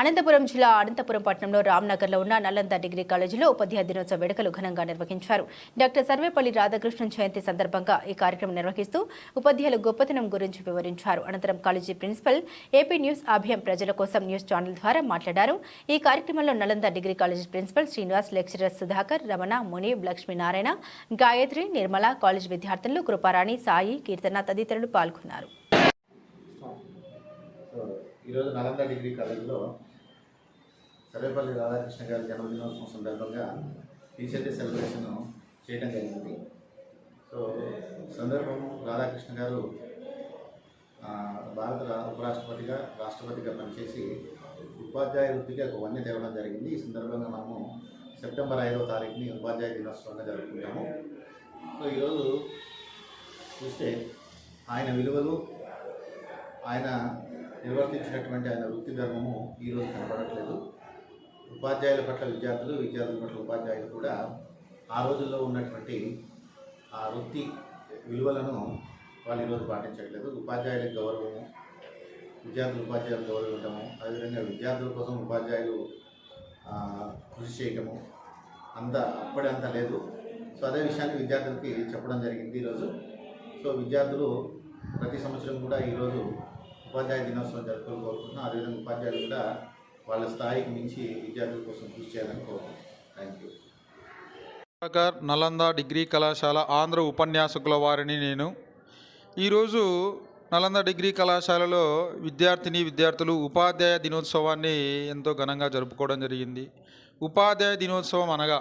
అనంతపురం జిల్లా అనంతపురం పట్టణంలో రామ్నగర్లో ఉన్న నలంద డిగ్రీ కాలేజీలో ఉపాధ్యాయ దినోత్సవ వేడుకలు ఘనంగా నిర్వహించారు. డాక్టర్ సర్వేపల్లి రాధాకృష్ణన్ జయంతి సందర్భంగా ఈ కార్యక్రమం నిర్వహిస్తూ ఉపాధ్యాయుల గొప్పతనం గురించి వివరించారు. అనంతరం కాలేజీ ప్రిన్సిపల్ ఏపీ న్యూస్ అభయం ప్రజల కోసం న్యూస్ ఛానల్ ద్వారా మాట్లాడారు. ఈ కార్యక్రమంలో Nalanda degree college principal Srinivas lecturer Sudhakar Ramana Munib Lakshminarayana Gayatri Nirmala college విద్యార్థులు కృపారాణి సాయి కీర్తన తదితరులు పాల్గొన్నారు. ఈరోజు నలంద డిగ్రీ కాలేజీలో సర్వేపల్లి రాధాకృష్ణ గారి జన్మదినోత్సవం సందర్భంగా టీచర్ సెలబ్రేషన్ చేయడం జరిగింది. సో సందర్భం రాధాకృష్ణ గారు భారత ఉపరాష్ట్రపతిగా రాష్ట్రపతిగా పనిచేసి ఉపాధ్యాయ వృత్తికి ఒక వన్య తేవడం జరిగింది. ఈ సందర్భంగా మనము సెప్టెంబర్ ఐదవ తారీఖుని ఉపాధ్యాయ దినోత్సవంగా జరుపుకుంటాము. సో ఈరోజు చూస్తే ఆయన విలువలు ఆయన నిర్వర్తించినటువంటి ఆయన వృత్తి ధర్మము ఈరోజు కనబడట్లేదు ఉపాధ్యాయుల పట్ల విద్యార్థులు విద్యార్థుల పట్ల ఉపాధ్యాయులు కూడా ఆ రోజుల్లో ఉన్నటువంటి ఆ వృత్తి విలువలను వాళ్ళు ఈరోజు పాటించట్లేదు. ఉపాధ్యాయులకు గౌరవము విద్యార్థులు ఉపాధ్యాయులు గౌరవం ఇవ్వటము అదేవిధంగా విద్యార్థుల కోసం ఉపాధ్యాయులు కృషి చేయటము అంత అప్పుడే అంత లేదు. సో అదే విషయాన్ని విద్యార్థులకి చెప్పడం జరిగింది ఈరోజు. సో విద్యార్థులు ప్రతి సంవత్సరం కూడా ఈరోజు ఉపాధ్యాయ దినోత్సవం జరుపుకోవాలని కోరుకుంటున్నాం. అదేవిధంగా ఉపాధ్యాయులు కూడా వాళ్ళ స్థాయికి మించి విద్యార్థుల కోసం కృషి చేయాలని కోరుతున్నాను థ్యాంక్ యూ నలంద డిగ్రీ కళాశాల ఆంధ్ర ఉపన్యాసకుల వారిని నేను. ఈరోజు నలంద డిగ్రీ కళాశాలలో విద్యార్థిని విద్యార్థులు ఉపాధ్యాయ దినోత్సవాన్ని ఎంతో ఘనంగా జరుపుకోవడం జరిగింది. ఉపాధ్యాయ దినోత్సవం అనగా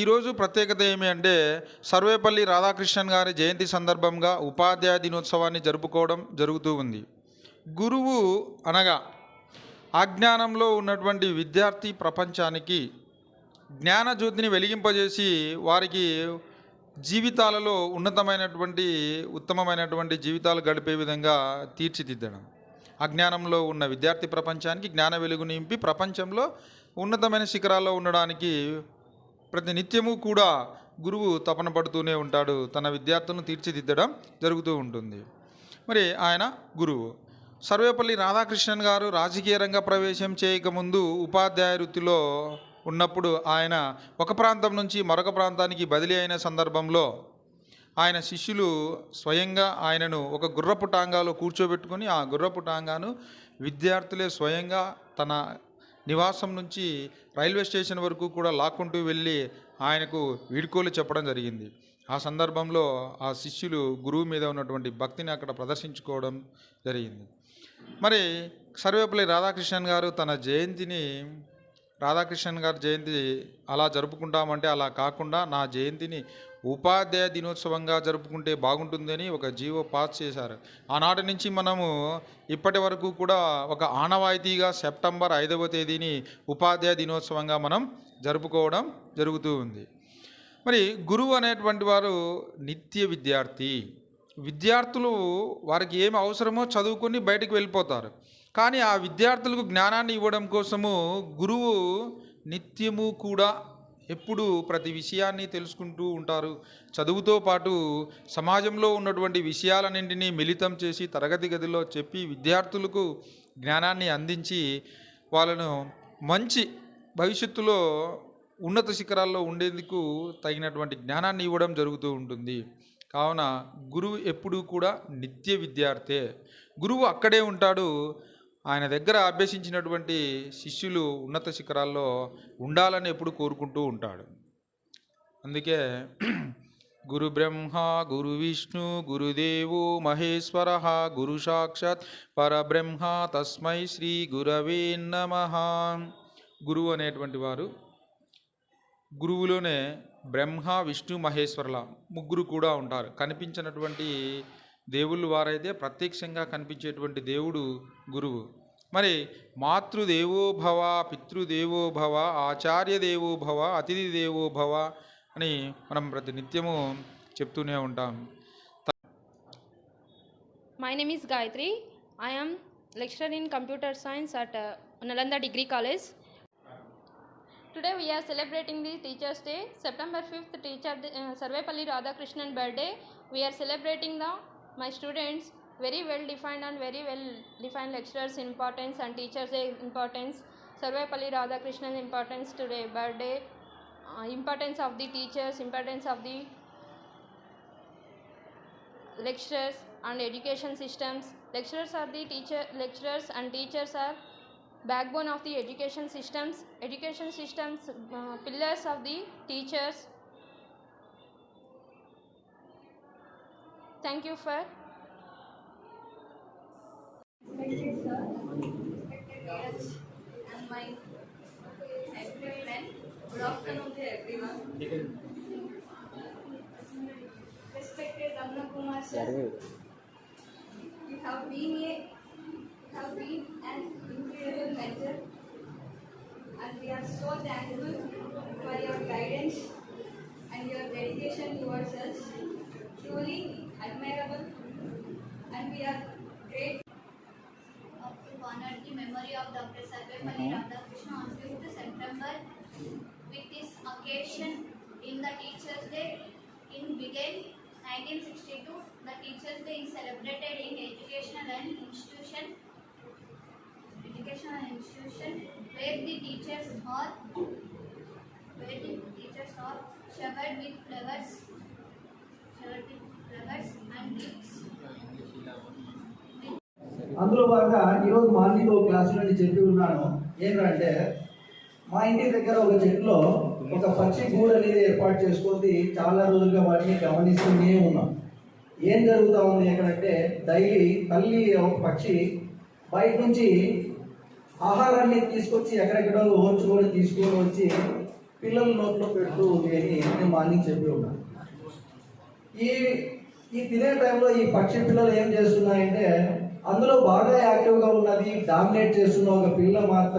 ఈరోజు ప్రత్యేకత ఏమి అంటే సర్వేపల్లి రాధాకృష్ణన్ గారి జయంతి సందర్భంగా ఉపాధ్యాయ దినోత్సవాన్ని జరుపుకోవడం జరుగుతూ ఉంది. గురువు అనగా అజ్ఞానంలో ఉన్నటువంటి విద్యార్థి ప్రపంచానికి జ్ఞానజ్యోతిని వెలిగింపజేసి వారికి జీవితాలలో ఉన్నతమైనటువంటి ఉత్తమమైనటువంటి జీవితాలు గడిపే విధంగా తీర్చిదిద్దడం. అజ్ఞానంలో ఉన్న విద్యార్థి ప్రపంచానికి జ్ఞాన వెలుగు నింపి ప్రపంచంలో ఉన్నతమైన శిఖరాల్లో ఉండడానికి ప్రతి నిత్యము కూడా గురువు తపన పడుతూనే ఉంటాడు. తన విద్యార్థులను తీర్చిదిద్దడం జరుగుతూ ఉంటుంది. మరి ఆయన గురువు. సర్వేపల్లి రాధాకృష్ణన్ గారు రాజకీయ రంగ ప్రవేశం చేయకముందు ఉపాధ్యాయ వృత్తిలో ఉన్నప్పుడు ఆయన ఒక ప్రాంతం నుంచి మరొక ప్రాంతానికి బదిలీ అయిన సందర్భంలో ఆయన శిష్యులు స్వయంగా ఆయనను ఒక గుర్రపు టాంగాలో కూర్చోబెట్టుకొని ఆ గుర్రపు టాంగాను విద్యార్థులే స్వయంగా తన నివాసం నుంచి రైల్వే స్టేషన్ వరకు కూడా లాక్కుంటూ వెళ్ళి ఆయనకు వీడ్కోలు చెప్పడం జరిగింది. ఆ సందర్భంలో ఆ శిష్యులు గురువు మీద ఉన్నటువంటి భక్తిని అక్కడ ప్రదర్శించుకోవడం జరిగింది. మరి సర్వేపల్లి రాధాకృష్ణన్ గారు తన జయంతిని రాధాకృష్ణన్ గారి జయంతి అలా జరుపుకుంటామంటే అలా కాకుండా నా జయంతిని ఉపాధ్యాయ దినోత్సవంగా జరుపుకుంటే బాగుంటుందని ఒక జీవో పాస్ చేశారు. ఆనాటి నుంచి మనము ఇప్పటి వరకు కూడా ఒక ఆనవాయితీగా సెప్టెంబర్ ఐదవ తేదీని ఉపాధ్యాయ దినోత్సవంగా మనం జరుపుకోవడం జరుగుతూ ఉంది. మరి గురువు అనేటువంటి వారు నిత్య విద్యార్థి. విద్యార్థులు వారికి ఏమి అవసరమో చదువుకొని బయటకు వెళ్ళిపోతారు. కానీ ఆ విద్యార్థులకు జ్ఞానాన్ని ఇవ్వడం కోసము గురువు నిత్యము కూడా ఎప్పుడు ప్రతి విషయాన్ని తెలుసుకుంటూ ఉంటారు. చదువుతో పాటు సమాజంలో ఉన్నటువంటి విషయాలన్నింటినీ మిళితం చేసి తరగతి గదిలో చెప్పి విద్యార్థులకు జ్ఞానాన్ని అందించి వాళ్ళను మంచి భవిష్యత్తులో ఉన్నత శిఖరాల్లో ఉండేందుకు తగినటువంటి జ్ఞానాన్ని ఇవ్వడం జరుగుతూ ఉంటుంది. కావున గురువు ఎప్పుడూ కూడా నిత్య విద్యార్థే. గురువు అక్కడే ఉంటాడు. ఆయన దగ్గర అభ్యసించినటువంటి శిష్యులు ఉన్నత శిఖరాల్లో ఉండాలని ఎప్పుడు కోరుకుంటూ ఉంటాడు. అందుకే గురు బ్రహ్మ గురు విష్ణు గురుదేవో మహేశ్వర గురు సాక్షాత్ పరబ్రహ్మ తస్మై శ్రీ గురవే నమ. గురువు అనేటువంటి వారు గురువులోనే బ్రహ్మ విష్ణు మహేశ్వరుల ముగ్గురు కూడా ఉంటారు. కనిపించినటువంటి దేవుళ్ళు వారైతే ప్రత్యక్షంగా కనిపించేటువంటి దేవుడు గురువు. మరి మాతృదేవోభవ పితృదేవోభవ ఆచార్య దేవోభవ అతిథి దేవోభవ అని మనం ప్రతినిత్యము చెప్తూనే ఉంటాం. My name is Gayatri I'm lecturer in computer science at Nalanda degree college today we're celebrating the teachers day September fifth teacher Sarvepalli Radhakrishnan birthday we're celebrating the my students very well defined and very well defined lecturers importance and teachers' importance. Sarvepalli Radhakrishnan's importance today, birthday, uh, importance of the teachers, importance of the lecturers and education systems. Lecturers are the teacher, lecturers and teachers are backbone of the education systems. Education systems, uh, pillars of the teachers. Thank you for Respected sir, respected and my every friend. Good afternoon to everyone. Respected Ramna Kumar sir, you have been a, have been an incredible mentor, and we are so thankful for your guidance and your dedication towards us. Truly admirable, and we are great of to honor the memory of Dr. Sarvepalli Radhakrishna on 5th September. With this occasion in the Teachers' Day in began 1962, the Teachers' Day is celebrated in educational and institution, educational institution where the teachers are where the teachers are showered with flowers, అందులో భాగంగా ఈరోజు morning ఒక class నుండి చెప్పి ఉన్నాను ఏంటంటే మా ఇంటి దగ్గర ఒక చెట్లో ఒక పక్షి గూడు అనేది ఏర్పాటు చేసుకొని చాలా రోజులుగా వాటిని గమనిస్తూనే ఉన్నాం. ఏం జరుగుతూ ఉంది ఎక్కడంటే డైలీ తల్లి ఒక పక్షి బయట నుంచి ఆహారాన్ని తీసుకొచ్చి ఎక్కడెక్కడో ఓర్చుకొని తీసుకొని వచ్చి పిల్లల నోట్లో పెడుతూ ఉంది అని నేను మార్నింగ్ చెప్పి ఉన్నాను ఈ ఈ తినే టైంలో ఈ పక్షి పిల్లలు ఏం చేస్తున్నాయంటే అందులో బాగా యాక్టివ్గా ఉన్నది డామినేట్ చేస్తున్న ఒక పిల్ల మాత్రం